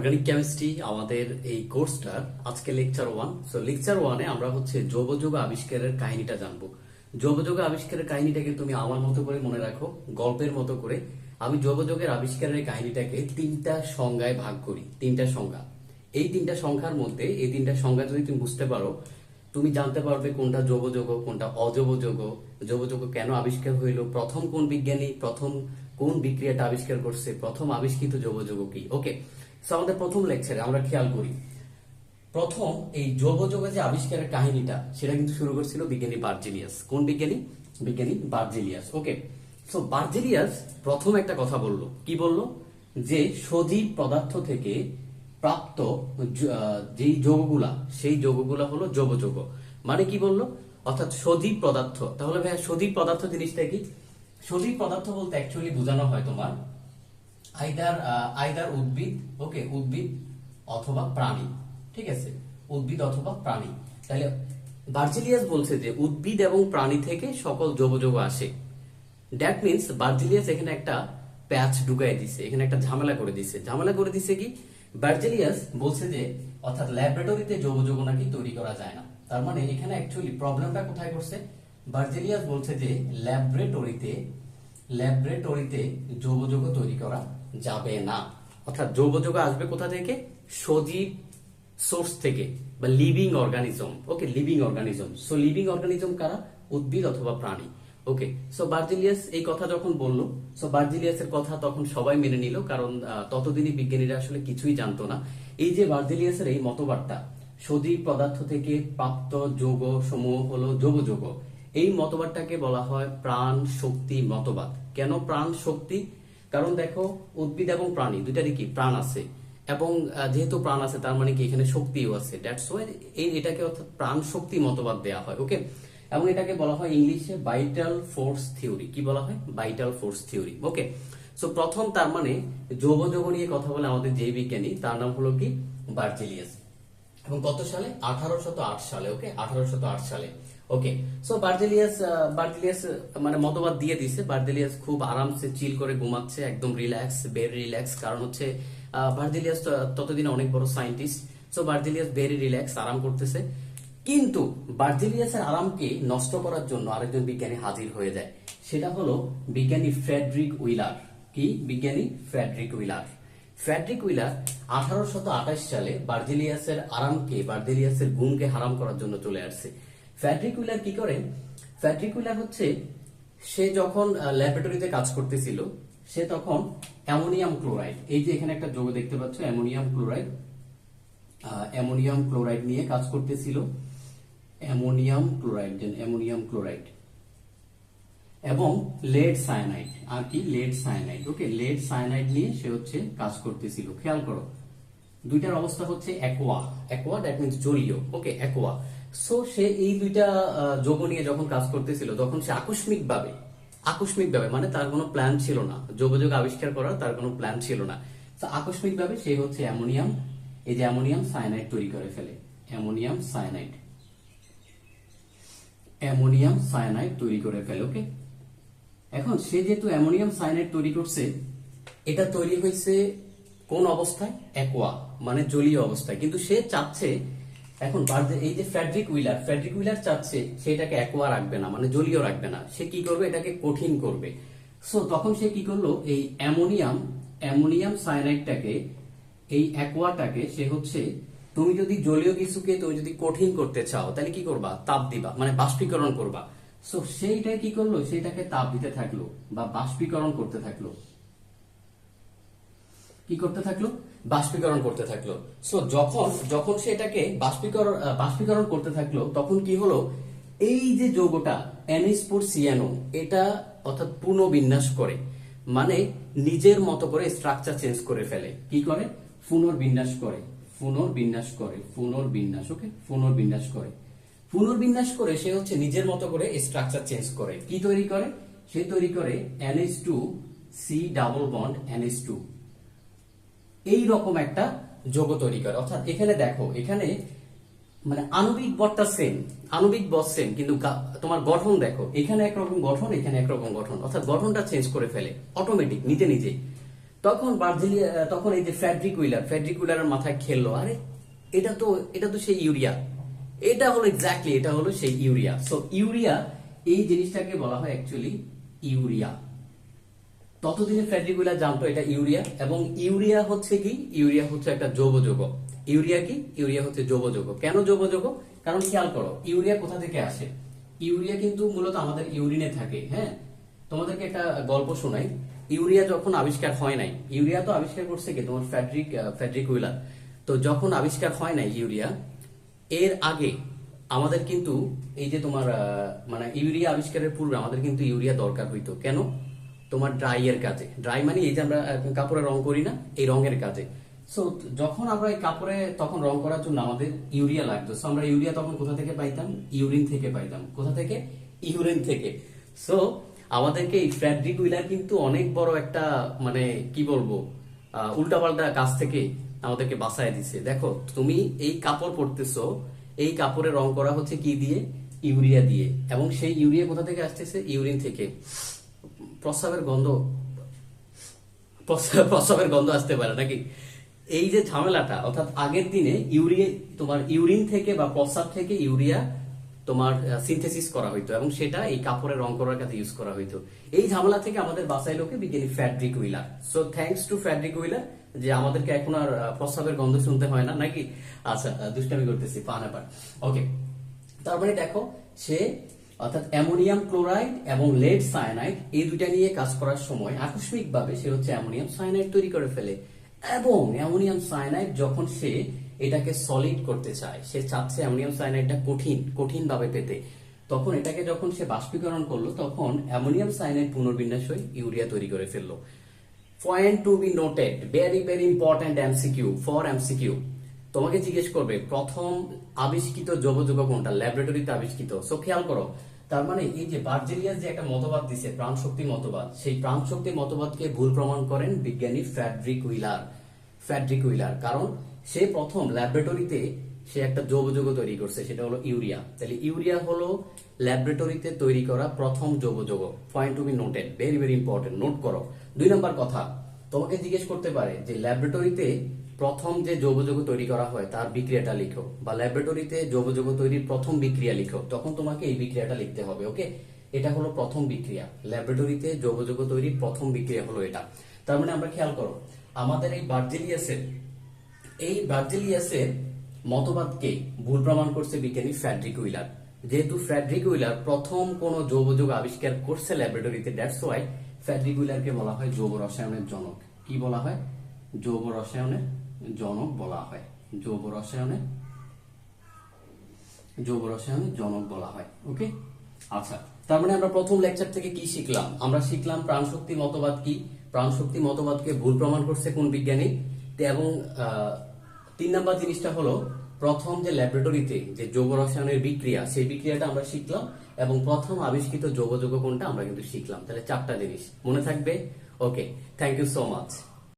Organic chemistry আমাদের এই কোর্সটার আজকে লেকচার ওয়ান সো লেকচার ওয়ানে আমরা হচ্ছে যৌবযোগ আবিষ্কারের কাহিনীটা জানব। যৌবযোগ আবিষ্কারের কাহিনীটাকে তুমি আমার মতো করে মনে রাখো, গল্পের মতো করে। আমি যৌবযোগের আবিষ্কারের কাহিনীটাকে তিনটা সংজ্ঞায় ভাগ করি, তিনটা সংজ্ঞা। এই তিনটা সংখ্যার মধ্যে, এই তিনটা সংজ্ঞা যদি তুমি বুঝতে পারো, তুমি জানতে পারবে কোনটা যৌবযোগ, কোনটা অযৌবযোগ। যৌবযোগ কেন আবিষ্কার হইল, প্রথম কোন বিজ্ঞানী, প্রথম কোন বিক্রিয়াটা আবিষ্কার করছে, প্রথম আবিষ্কৃত যৌবযোগ কি? ওকে সো আমাদের প্রথম লেকচারে আমরা খেয়াল করি। প্রথম এই যৌবযোগ যে আবিষ্কারের কাহিনীটা, সেটা কিন্তু শুরু করছিল বিজ্ঞানী বার্জেলিয়াস। কোন বিজ্ঞানী? বিজ্ঞানী বার্জেলিয়াস। ওকে সো বার্জেলিয়াস প্রথম একটা কথা বলল। কি বলল? যে সজীব পদার্থ থেকে প্রাপ্ত যেই যৌগগুলা, সেই যৌগগুলা হলো যৌবযোগ মানে কি বলল? অর্থাৎ সজীব পদার্থ। তাহলে ভাইয়া সজীব পদার্থ জিনিসটা কি? সজীব পদার্থ বলতে অ্যাকচুয়ালি বোঝানো হয় তোমার আইদার আইদার উদ্ভিদ ওকে উদ্ভিদ অথবা প্রাণী, ঠিক আছে? উদ্ভিদ অথবা প্রাণী। তাহলে বার্জিলিয়াস বলছে যে উদ্ভিদ এবং প্রাণী থেকে সকল যৌবযোগ আসে। দ্যাট মিন্স বার্জিলিয়াস এখানে একটা প্যাচ ঢুকাই দিছে, এখানে একটা ঝামেলা করে দিছে। ঝামেলা করে দিছে কি? বার্জিলিয়াস বলছে যে, অর্থাৎ ল্যাবরেটরিতে যৌবযোগ নাকি তৈরি করা যায় না। তার মানে এখানে অ্যাকচুয়ালি প্রবলেমটা কোথায় করছে? বার্জিলিয়াস বলছে যে ল্যাবরেটরিতে ল্যাবরেটরিতে যৌবযোগ তৈরি করা যাবে না। অর্থাৎ যৌবযোগ আসবে কোথা থেকে? সজীব সোর্স থেকে, বা living organism. Okay, living organism. So living organism কারা? উদ্ভিদ অথবা প্রাণী। ওকে সো বার্জিলিয়াস এই কথা যখন বলল সো বার্জিলিয়াসের কথা তখন সবাই মেনে নিল, কারণ ততদিনই বিজ্ঞানীরা আসলে কিছুই জানতো না। এই যে বার্জিলিয়াসের এই মতবাদটা, সজীব পদার্থ থেকে প্রাপ্ত যৌগ সমূহ হলো যৌগযোগ। এই মতবাদটাকে বলা হয় প্রাণ শক্তি মতবাদ। কেন প্রাণ শক্তি কারণ দেখো, উদ্ভিদ এবং প্রাণী, দুইটারই কি? প্রাণ আছে। এবং যেহেতু প্রাণ আছে, তার মানে কি এখানে শক্তিও আছে। দ্যাটস ওয়াই এই এটাকে অর্থাৎ প্রাণ শক্তি মতবাদ দেয়া হয় ওকে এবং এটাকে বলা হয় ইংলিশে ভাইটাল ফোর্স থিওরি কি বলা হয়? Vital force theory okay so প্রথম তার মানে যৌবযোগ নিয়ে কথা বলে আমাদের যে বিজ্ঞানী, তার নাম হলো কি? বার্জিলিয়াস। এবং কত সালে? আঠারোশত সালে ওকে আঠারোশত সালে। ওকে সো বার্জেলিয়াস বার্জেলিয়াস মানে মতবাদ দিয়ে দিছে বার্জেলিয়াস খুব আরামসে চিল করে ঘুমাচ্ছে, একদম রিল্যাক্স ভেরি রিল্যাক্স কারণ হচ্ছে তো- ততদিনে অনেক বড় scientist so Berzelius very relax আরাম করতেছে। কিন্তু বার্জেলিয়াসের আরামকে নষ্ট করার জন্য আরেকজন বিজ্ঞানী হাজির হয়ে যায়। সেটা হলো বিজ্ঞানী ফ্রেডরিক উইলার কি? বিজ্ঞানী ফ্রেডরিক উইলার ফ্রেডরিক উইলার আঠারোশত সালে বার্জিলিয়াসের আরামকে বার্জিলিয়াসের গুণকে হারাম করার জন্য চলে আসছে। ফ্রেডরিক উইলার কি করে? ফ্রেডরিক উইলার হচ্ছে সে যখন ল্যাবরেটরিতে কাজ করতেছিল, সে তখন অ্যামোনিয়াম ক্লোরাইড, এই যে এখানে একটা যোগ দেখতে পাচ্ছ, অ্যামোনিয়াম ক্লোরাইড অ্যামোনিয়াম ক্লোরাইড নিয়ে কাজ করতেছিল। Ammonium chloride ammonium chloride. এবং লেড সায়ানাইড আর কি? Lead cyanide okay lead cyanide নিয়ে সে হচ্ছে কাজ করতেছিল, খেয়াল করো। দুইটার অবস্থা হচ্ছে অ্যাকোয়া অ্যাকোয়া দ্যাট মিন্স জলীয় ওকে অ্যাকোয়া সো সে এই দুইটা যৌগ নিয়ে যখন কাজ করতেছিল, তখন সে আকস্মিক ভাবে আকস্মিক ভাবে মানে তার কোনো প্ল্যান ছিল না। যৌগযোগ আবিষ্কার করার তার কোনো প্ল্যান ছিল না। আকস্মিক ভাবে সে হচ্ছে অ্যামোনিয়াম। এই যে অ্যামোনিয়াম সায়ানাইড তৈরি করে ফেলে। Ammonium cyanide. অ্যামোনিয়াম সায়ানাইড তৈরি করে ফেলে ওকে এখন সে যেহেতু অ্যামোনিয়াম সায়ানাইড তৈরি করছে, এটা তৈরি হয়েছে কোন অবস্থায়? অ্যাকোয়া মানে জলীয় অবস্থায়। কিন্তু সে চাচ্ছে এখন এই যে ফ্রেডরিক উইলার ফ্রেডরিক উইলার চাচ্ছে সেটাকে অ্যাকোয়া রাখবে না মানে জলীয় রাখবে না। সে কি করবে? এটাকে কঠিন করবে। সো তখন সে কি করল? এই অ্যামোনিয়াম অ্যামোনিয়াম সায়ানাইডটাকে এই অ্যাকোয়াটাকে সে হচ্ছে, তুমি যদি জলীয় কিছুকে তুমি যদি কঠিন করতে চাও, তাহলে কি করবা? তাপ দিবা মানে বাষ্পীকরণ করবা। সো সেইটা কি করল? সেটাকে তাপ দিতে থাকল বা বাষ্পীকরণ করতে থাকল। কি করতে থাকল? বাষ্পীকরণ করতে থাকল। সো যখন যখন সে এটাকে বাষ্পীকরণ বাষ্পীকরণ করতে থাকল, তখন কি হলো? এই যে যৌগটা অ্যানিসপোর সিয়ানো এটা অর্থাৎ পুনর্বিন্যাস করে। মানে নিজের মতো করে স্ট্রাকচার চেঞ্জ করে ফেলে। কি করে? পুনর্বিন্যাস করে। পুনর্বিন্যাস করে। পুনর্বিন্যাস ওকে পুনর্বিন্যাস করে। পুনর্বিন্যাস করে সে হচ্ছে নিজের মতো করে স্ট্রাকচার চেঞ্জ করে। কি তৈরি করে? সে তৈরি করে NS two C double bond NS two এই রকম একটা যোগ তৈরি করে। অর্থাৎ এখানে দেখো, এখানে মানে আণবিক বটটা সেম আণবিক বট সেম কিন্তু তোমার গঠন দেখো, এখানে একরকম গঠন, এখানে একরকম গঠন। অর্থাৎ গঠনটা চেঞ্জ করে ফেলে অটোমেটিক নিজে নিজে। তখন বার্জেলিয়া তখন এই যে ফ্যাড্রিক উইলার, ফ্যাড্রিক উইলারের মাথায় খেললো। আরে, এটা তো এটা তো সেই ইউরিয়া। এটা হলো এক্স্যাক্টলি এটা হলো সেই ইউরিয়া। সো ইউরিয়া, এই জিনিসটাকে বলা হয় অ্যাকচুয়ালি ইউরিয়া। ততদিনে উইলার জানতো এটা ইউরিয়া, এবং ইউরিয়া হচ্ছে কি? ইউরিয়া হচ্ছে একটা জৈব যৌগ ইউরিয়া কি? ইউরিয়া হচ্ছে জৈব যৌগ কেন জৈব যৌগ কারণ খেয়াল করো, ইউরিয়া কোথা থেকে আসে? ইউরিয়া কিন্তু মূলত আমাদের ইউরিনে থাকে হ্যাঁ? তোমাদেরকে একটা গল্প শোনাই। ইউরিয়া যখন আবিষ্কার হয় নাই, ইউরিয়া তো আবিষ্কার করছে কি? তোমার ফ্যাড্রিক ফ্যাড্রিক উইলার তো যখন আবিষ্কার হয় নাই ইউরিয়া, এর আগে আমাদের কিন্তু এই যে তোমার মানে ইউরিয়া আবিষ্কারের পূর্বে আমাদের কিন্তু ইউরিয়া দরকার হইতো। কেন? তোমার ড্রাই এর কাজে। ড্রাই মানে এই যে আমরা কাপড়ে রং করি না, এই রঙের কাজে। সো যখন আমরা এই কাপড়ে তখন রং করার জন্য আমাদের ইউরিয়া লাগতো। সো আমরা ইউরিয়া তখন কোথা থেকে পাইতাম? ইউরিন থেকে পাইতাম। কোথা থেকে? ইউরিন থেকে। সো আমাদেরকে এই ফ্যাড্রিক উইলার কিন্তু অনেক বড় একটা মানে কি বলব উল্টাপাল্টা কাজ থেকে আমাদেরকে বাঁচায় দিছে। দেখো, তুমি এই কাপড় পরতেছো, এই কাপড়ে রং করা হচ্ছে কি দিয়ে? ইউরিয়া দিয়ে। এবং সেই ইউরিয়া কোথা থেকে আসতেছে? ইউরিন থেকে। প্রস্রাবের গন্ধ, প্রস্রাব- প্রস্রাবের গন্ধ আসতে পারে নাকি? এই যে ঝামেলাটা, অর্থাৎ আগের দিনে ইউরিয়া, তোমার ইউরিন থেকে বা প্রস্রাব থেকে ইউরিয়া তোমার সিনথেসিস করা হইতো এবং সেটা এই কাপড়ে রং করার কাছে ইউজ করা হইতো। এই ঝামেলা থেকে আমাদের বাঁচাইলোকে বিজ্ঞানী Friedrich Wohler so thanks to Friedrich Wohler যে আমাদেরকে এখন আর প্রস্রাবের গন্ধ শুনতে হয় না, নাকি? আচ্ছা দুষ্টামি করতেছি পান আবার ওকে তারপরে দেখো, সে অর্থাৎ অ্যামোনিয়াম ক্লোরাইড এবং লেড সায়ানাইড এই দুইটা নিয়ে কাজ করার সময় আকস্মিকভাবে সে হচ্ছে অ্যামোনিয়াম সায়ানাইড তৈরি করে ফেলে। এবং অ্যামোনিয়াম সায়ানাইড যখন সে এটাকে সলিড করতে চায়, সে চাচ্ছে অ্যামোনিয়াম সায়ানাইডটা কঠিন কঠিন ভাবে পেতে। তখন এটাকে যখন সে বাষ্পীকরণ করল, তখন অ্যামোনিয়াম সায়ানাইড পুনর্বিন্যাস হয়ে ইউরিয়া তৈরি করে ফেলল। Point to be noted very very important MCQ for MCQ তোমাকে জিজ্ঞেস করবে, প্রথম আবিষ্কৃত জবযোগ কোনটা? ল্যাবরেটরিতে আবিষ্কৃত। সো খেয়াল করো, তার মানে এই যে বার্জেলিয়াস যে একটা মতবাদ দিছে প্রাণ শক্তি মতবাদ, সেই প্রাণ শক্তি মতবাদকে ভুল প্রমাণ করেন বিজ্ঞানী ফ্যাড্রিক উইলার। ফ্যাড্রিক উইলার, কারণ সে প্রথম ল্যাবরেটরিতে সে একটা যৌগযোগ তৈরি করছে, সেটা হলো ইউরিয়া। তাহলে ইউরিয়া হলো ল্যাবরেটরিতে তৈরি করা প্রথম যৌগযোগ। Point to be noted very very important note করো। দুই নম্বর কথা, তোমাকে জিজ্ঞেস করতে পারে যে ল্যাবরেটরিতে প্রথম যে যৌব যৌগযোগ তৈরি করা হয়, তার বিক্রিয়াটা লিখো বা ল্যাবরেটরিতে যৌব যৌগযোগ তৈরির প্রথম বিক্রিয়া লিখো, তখন তোমাকে এই বিক্রিয়াটা লিখতে হবে ওকে এটা হলো প্রথম বিক্রিয়া ল্যাবরেটরিতে যৌব যৌগযোগ তৈরির প্রথম বিক্রিয়া হলো এটা। তার মানে আমরা খেয়াল করো, আমাদের এই বার্জেলিয়াসের এই বার্জেলিয়াসের মতবাদকে ভুল প্রমাণ করছে বিজ্ঞানী ফ্যাড্রিক উইলার যেহেতু ফ্যাড্রিক উইলার প্রথম কোন যৌবযোগ আবিষ্কার করছে ল্যাবরেটরিতে দ্যাটস ওয়াই ফ্যাড্রিক উইলারকে বলা হয় যৌব রসায়নের জনক। কি বলা হয়? যৌব রসায়নের জনক বলা হয়। যৌব রসায়নে যৌব রসায়নে জনক বলা হয় ওকে আচ্ছা তার মানে আমরা প্রথম লেকচার থেকে কি শিখলাম? আমরা শিখলাম প্রাণশক্তি মতবাদ কি? প্রাণশক্তি মতবাদকে ভুল প্রমাণ করছে কোন বিজ্ঞানী? এবং তিন নাম্বার জিনিসটা হলো, প্রথম যে ল্যাবরেটরিতে যে যৌব রসায়নের বিক্রিয়া, সেই বিক্রিয়াটা আমরা শিখলাম এবং প্রথম আবিষ্কৃত যৌগ যৌগ কোনটা আমরা কিন্তু শিখলাম। তাহলে চারটা জিনিস মনে থাকবে? Okay thank you so much